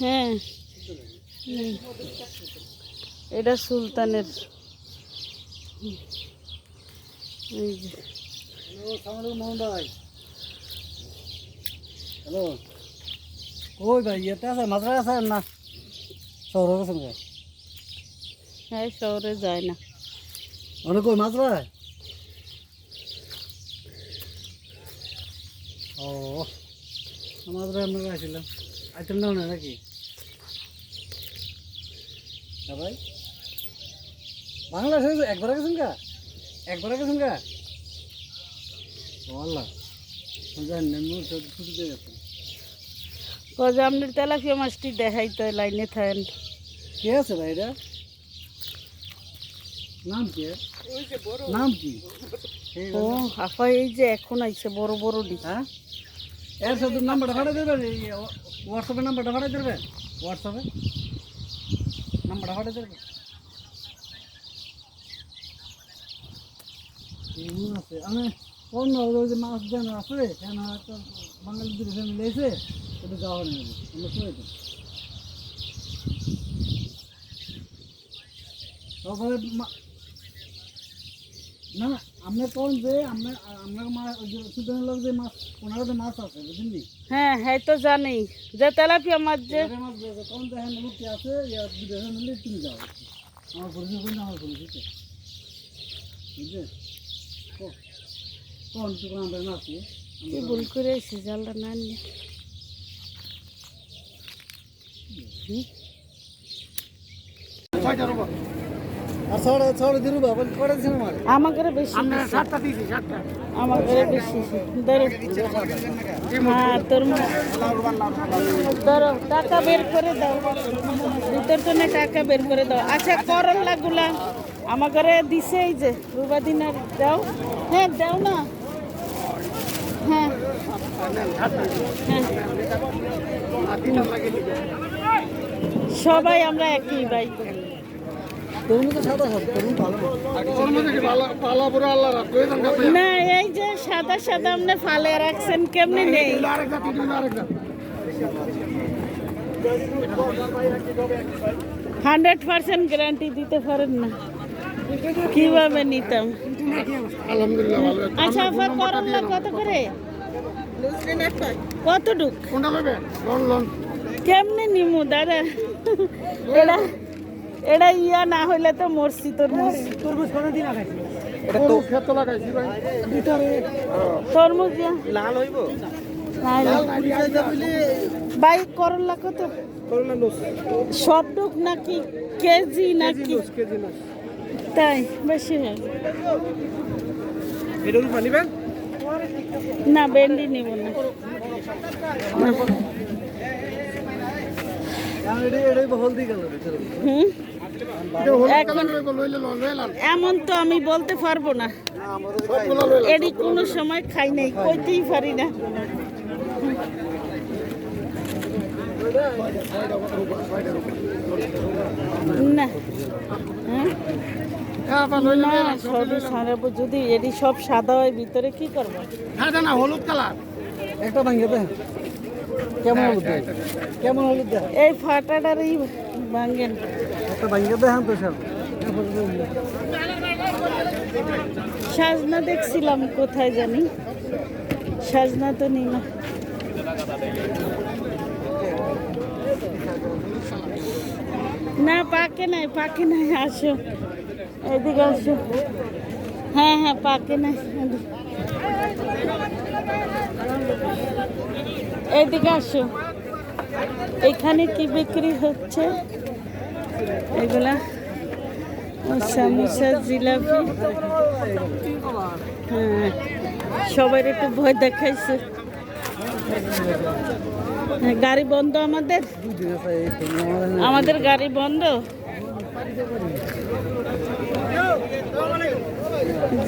হ্যাঁ। এটা সুলতানের। হ্যালো ভাই হ্যালো। কই ভাই ইয়েতে আছে আছে না শহর গেছেন হ্যাঁ শহরে যায় না। অনেক কই মাত্রা ও আমরা আইটেম না নাকি? হ্যাঁ ভাই? বাংলাদেশে একবার গেছেন কা একবার গেছেন কা ও আল্লাহ না কয়ে আপনার তেলাপিয়া মাছটি দেখাই তো লাইনে থাকেন। কে আছে ভাই এটা? নাম কি নাম কি? ও আপা এই যে এখন আইছে বড় বড় ডি হ্যাঁ? এর সাথে নাম্বারটা দেবেন? এই হোয়াটসঅ্যাপে নাম্বারটা ফাটাই দেবেন? হোয়াটসঅ্যাপে নাম্বারটা ফাটাই দেবেন মাছ আমি অন্য ওই মাছ যেন আছে কেন একটা বাঙালি দুটো ফ্যামিলি এসে নেই আমরা শুয়ে তো না আপনি কোন যে আপনার আপনার মাছ সুদানের লোক যে মাছ ওনারও যে মাছ আছে বুঝলি হ্যাঁ হ্যাঁ তো জানি। যে তেলাপিয়া মাছ যে মাছ কোন দেখেন লোক কি আছে ইয়া দুটো ফ্যামিলি তুমি যাও। আমার পরিচয় করে আমার পরিচিত। বুঝলে? কোন টুকু আমরা না আছি। ভুল করে জালটা না নিয়ে? আর আমাকে বেশি আমাকে বেশি। হ্যাঁ তোর ধরো টাকা বের করে দাও। ভিতর জন্য টাকা বের করে দাও। আচ্ছা গুলা দিছে এই যে রুবা দিনার দাও। হ্যাঁ দাও না। হ্যাঁ। হ্যাঁ। সবাই আমরা একই ভাই তোর মতো সাদা সব তরুণ ভালো না এই যে সাদা সাদা আপনি ফালে রাখছেন কেমনি নেই? হান্ড্রেড পার্সেন্ট গ্যারান্টি দিতে পারেন না। কীভাবে নিতাম? আচ্ছা আপনার করলা কত করে? কতটুক? কেমনে নিমু দাদা? এটা এটা ইয়া না হইলে তো মরছি তোর তরমুজ কোন দিন আগাইছি তরমুজ ইয়া। লাল হইব? নাই, নাই। ভাই করলা কত? করলা লস। সব ডুক নাকি? কেজি নাকি? KG loss. তাই বেশি হয়ে। এটা কি পানিবেন না ভেন্ডি নিব না। হলদি কালার হুম? এখন এমন তো আমি বলতে পারব না। এডি কোনো সময় খাই নাই কইতেই পারি না। না। হ্যাঁ? যদি এডি সব সাদা হয় ভিতরে কি করব? না হলুদ কালার। একটা ভাঙিয়ে দেন কেমন হলুদ কেমন হলুদ এই ফাটাটারই ভাঙেন। সাজনা দেখছিলাম, কোথায় জানি? সাজনা তো নেই না। না, পাকে নাই পাকে নাই, আসো। এদিকে আসো। হ্যাঁ হ্যাঁ পাকে নাই। এদিকে আসো। এখানে কি বিক্রি হচ্ছে? এগুলা সামোসা জিলাপি। হ্যাঁ সবাই একটু ভয় দেখাইছে। হ্যাঁ, গাড়ি বন্ধ আমাদের? আমাদের গাড়ি বন্ধ।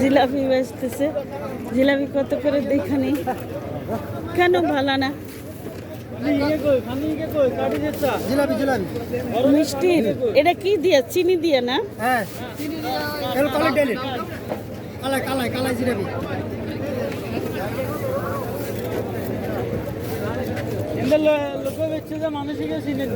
জিলাপি বেচতেছে। জিলাপি কত করে দেখানি? কেন ভালো না? জিলাপি জিলাপি। মিষ্টির এটা কি দিয়ে? চিনি দিয়ে না? হ্যাঁ। কালাই কালাই কালাই কালাই জিলাপি। লো- লোকে দেখছে যে মানুষকে চিনে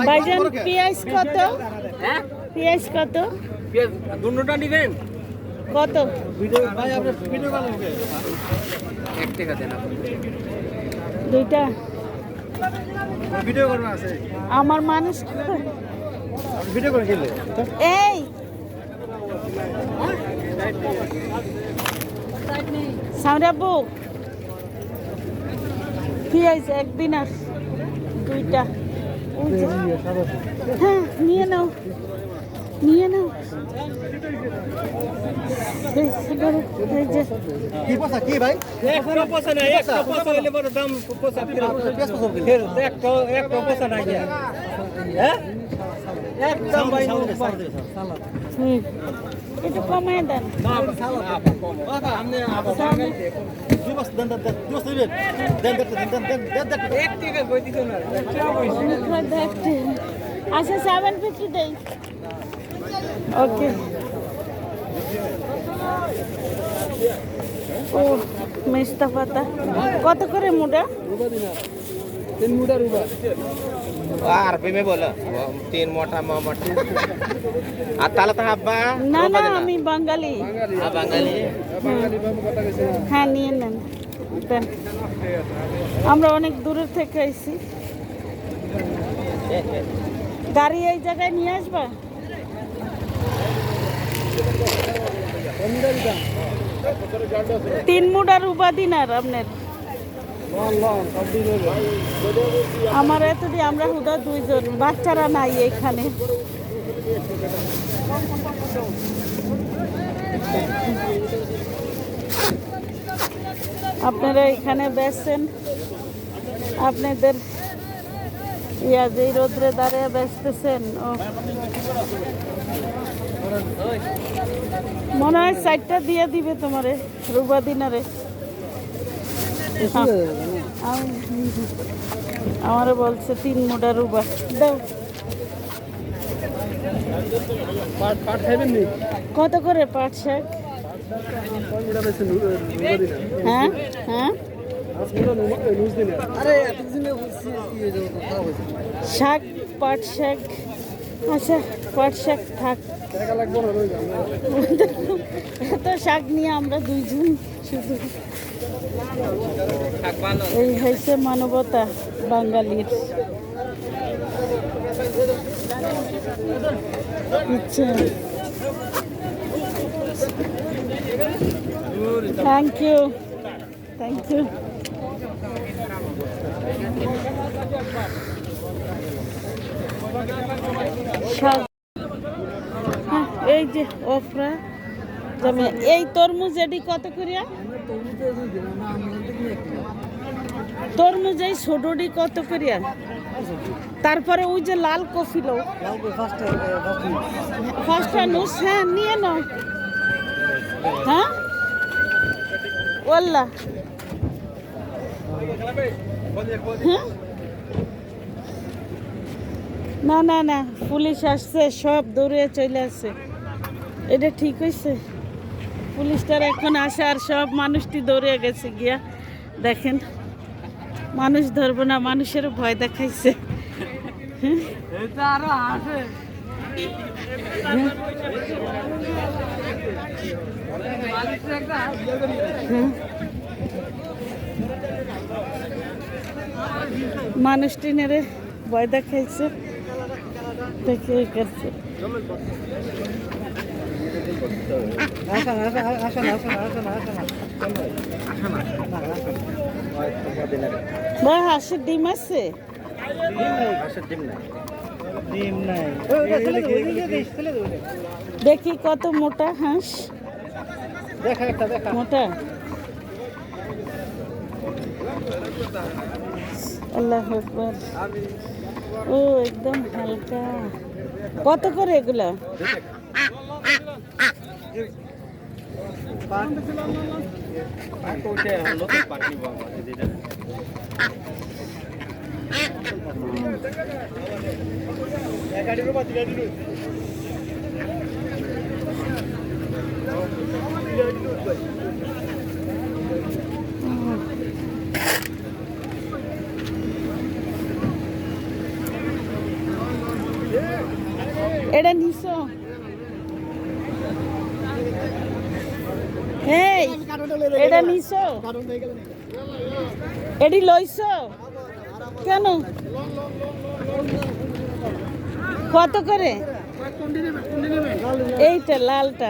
ভাইজান পেঁয়াজ কত? হ্যাঁ? পেঁয়াজ কত? দুটা নিবেন? কত? ভিডিও কল এক দুইটা? ভিডিও করবে আছে। আমার মানুষ ভিডিও করে খেলে। এই। সামরাবু পেঁয়াজ একদিন আর দুইটা। হ্যাঁ নিয়ে নাও। নিয়ে নাও। কি পয়সা? কি ভাই? একটা পয়সা নাই একটা পয়সা? হইলে বড় দাম পয়সা ফেরত ফেরত একটা একটা পয়সা নাই হ্যাঁ? একদম ভাই হুম। একটু কমায় দেন। আপনি সামনে এক টাকা কই দিছ না? আচ্ছা সেভেন ফিফটি দেই। ওকে ও মেস্তা পাতা। কত করে মুডা? তিন মুডা রুবা। আর পেমে বলো। তিন মোটা মোটা। আর তাহলে তো আব্বা না না আমি বাঙালি। বাঙালি। হ্যাঁ।, হ্যাঁ। নিয়ে নেন। আমরা অনেক দূরের থেকে আইছি। গাড়ি এই জায়গায় নিয়ে আসবা? তিন উপাদিন আর আপনার আমার এতটি আমরা হুদা দুইজন, বাচ্চারা নাই এখানে। আপনারা এখানে বেচছেন আপনাদের ইয়া যে রোদ্রে দাঁড়িয়ে বেচতেছেন ও। মনে হয় সাইডটা দিয়ে দিবে তোমারে রুবা দিনারে। আমারে বলছে তিন মোটা রুবা দাও। কত করে পাট শাক? হ্যাঁ? হ্যাঁ? শাক পাট শাক। আচ্ছা পাট শাক শাক নিয়ে আমরা শুধু। এই হয়েছে মানবতা বাঙালির। থ্যাংক ইউ থ্যাংক ইউ এই যে অফরা এই তরমুজ এডি কত করিয়া? তরমুজ এই ছোটটি কত করিয়া? তারপরে ওই যে লাল কফি লো ফার্স্ট নুস হ্যাঁ নিয়ে নাও। হ্যাঁ? ওল্লা হ্যাঁ? না না না, পুলিশ আসছে, সব দৌড়ে চলে আসছে। এটা ঠিক হয়েছে পুলিশটার এখন আসে আর সব মানুষটি দৌড়ে গেছে গিয়া, দেখেন। মানুষ ধরবো না মানুষের ভয় দেখাইছে। মানুষটি নেড়ে ভয় দেখাইছে। আসেন আসেন ভাই হাঁসের ডিম আছে? ডিম নাই। দেখি কত মোটা হাঁস। দেখা একটা দেখা। মোটা? আল্লাহ আকবার। ও একদম হালকা। কত করে এগুলা? এটা নিছো। এই এটা নিছো। এডি লইছো। কেন? কত করে? এইটা, লালটা।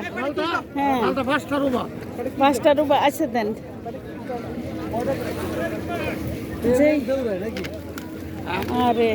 হ্যাঁ। পাঁচটা রুবা আছে দেন। আরে।